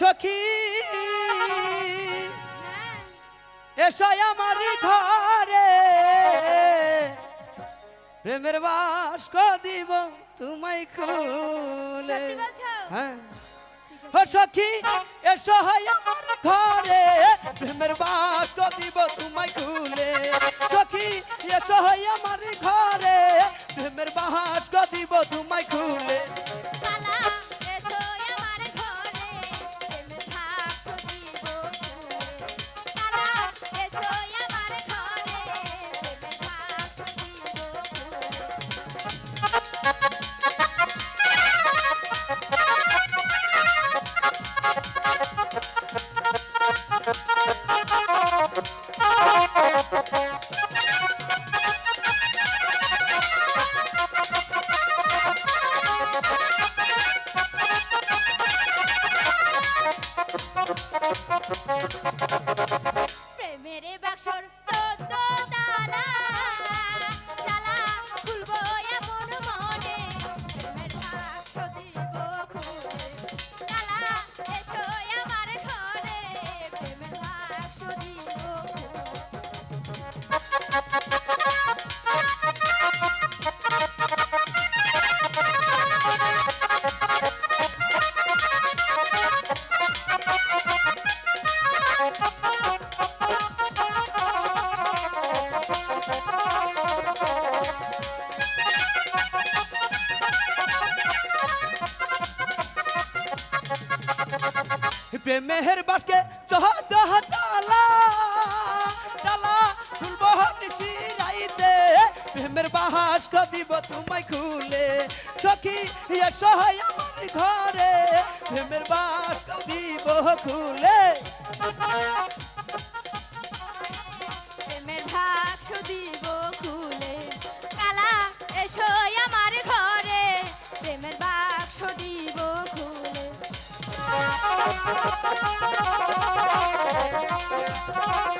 সখী। এসো আমার ঘরে। প্রেমের বাস্ক দিব তোমায় খুলে? হ্যাঁ। ও সখী এসো হয় আমার ঘরে। প্রেমের বাস্ক দিব তোমায় খুলে। সখী এসো হয় আমার ঘরে। প্রেমের বাক্সর। প্রেমের বাসকে চহদ তালা তালা খুলব নিশি রাইতে। প্রেমের বাহাস দিব তোমায় খুলে, সখী এসো আমার ঘরে। প্রেমের বাস দিব খুলে প্রেমের বাক্স দিব খুলে কালা এসো আমার ঘরে। প্রেমের দিব খুলে আমি